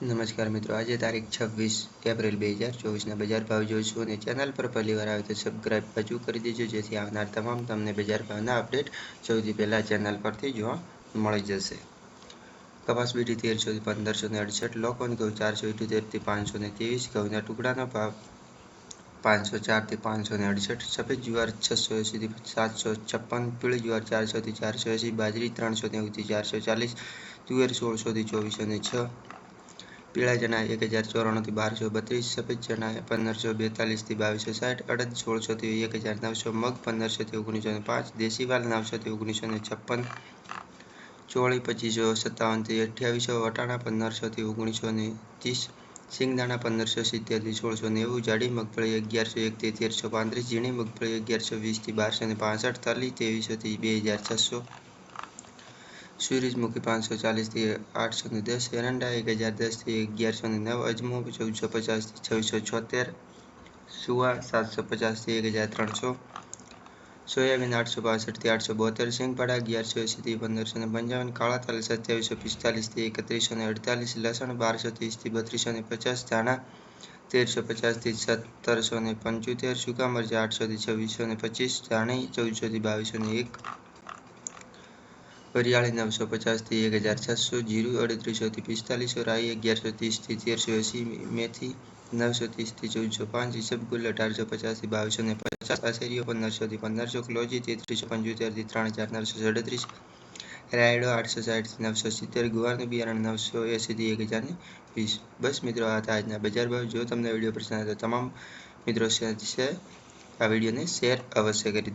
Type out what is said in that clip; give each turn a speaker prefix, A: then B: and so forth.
A: નમસ્કાર મિત્રો, આજે તારીખ છવ્વીસ એપ્રિલ બે હજાર ચોવીસના બજાર ભાવ જોઈશું અને ચેનલ પર પહેલી વાર આવે તો સબસ્ક્રાઇબ હજુ કરી દેજો, જેથી આવનાર તમામ તમને બજાર ભાવના અપડેટ સૌથી પહેલાં ચેનલ પરથી જોવા મળી જશે. કપાસ બીટી તેરસોથી પંદરસો ને અડસઠ, લોકોન ઘઉં ચારસો ઇઠ્યોતેરથી પાંચસો ને ત્રેવીસ, ઘઉંના ટુકડાનો ભાવ પાંચસો ચારથી પાંચસો ને અડસઠ, સફેદ જુવાર છસો એંસીથી સાતસો છપ્પન, પીળી જુવાર ચારસોથી ચારસો એંસી, બાજરી ત્રણસો નેવુંથી ચારસો ચાલીસ, તુવેર સોળસોથી ચોવીસો ને છ પીળા ચણા એક હજાર ચોરાણુંથી બારસો બત્રીસ સફેદ ચણા પંદરસો બેતાલીસથી બાવીસો સાઠ અડદ સોળસોથી એક હજાર નવસો મગ, પંદરસોથી ઓગણીસો ને પાંચ, દેશીવાલ નવસોથી ઓગણીસો ને છપ્પન, ચોળી પચીસો સત્તાવનથી અઠ્યાવીસો, વટાણા પંદરસોથી ઓગણીસો ને ત્રીસ સિંગદાણા પંદરસો સિત્તેરથી સોળસો નેવું, જાડી મગફળી અગિયારસો એકથી તેરસો પાંત્રીસ, ઝીણી મગફળી અગિયારસો વીસથી બારસો ને પાસઠ તલી ત્રેવીસોથી બે હજાર છસો સૂરજમુખી પાંચસો ચાલીસથી આઠસો ને દસ, એરંડા એક હજાર દસથી અગિયારસો ને નવ અજમો ચૌદસો પચાસથી છવ્વીસો છોતેર, સુવા સાતસો પચાસથી એક હજાર ત્રણસો, સોયાબીન આઠસો બાસઠથી આઠસો બોતેર સિંગપાડા અગિયારસો એંસીથી પંદરસો ને પંચાવન કાળા તલ સત્યાવીસો પિસ્તાલીસથી એકત્રીસો ને અડતાલીસ, લસણ બારસો ત્રીસથી બત્રીસો ને પચાસ, ધાણા તેરસો પચાસથી સત્તરસો ને પંચોતેર, સૂકા મરચાં આઠસોથી છવ્વીસો ને પચીસ, ધાણી ચૌદસોથી બાવીસો ને એક વરિયાળી નવસો પચાસથી એક હજાર છસો, જીરું અડત્રીસોથી પિસ્તાલીસો, રાઈ અગિયારસો ત્રીસથી તેરસો એંસી, મેથી નવસો ત્રીસથી ચૌદસો પાંચ ઇસબગુલ અઢારસો પચાસથી બાવીસો ને પચાસ, અસેરીઓ પંદરસોથી પંદરસો, ક્લોજી તેત્રીસો પંચોતેરથી ત્રણ હજાર નવસો સાડત્રીસ, રાયડો આઠસો સાઠથી નવસો સિત્તેર, ગુવારનું બિયારણ નવસો એંસીથી એક હજાર વીસ. બસ મિત્રો, આ હતા આજના બજાર ભાવ. જો તમને વીડિયો પસંદ આવે તો તમામ મિત્રો સાથે આ વિડીયોને શેર અવશ્ય કરી દે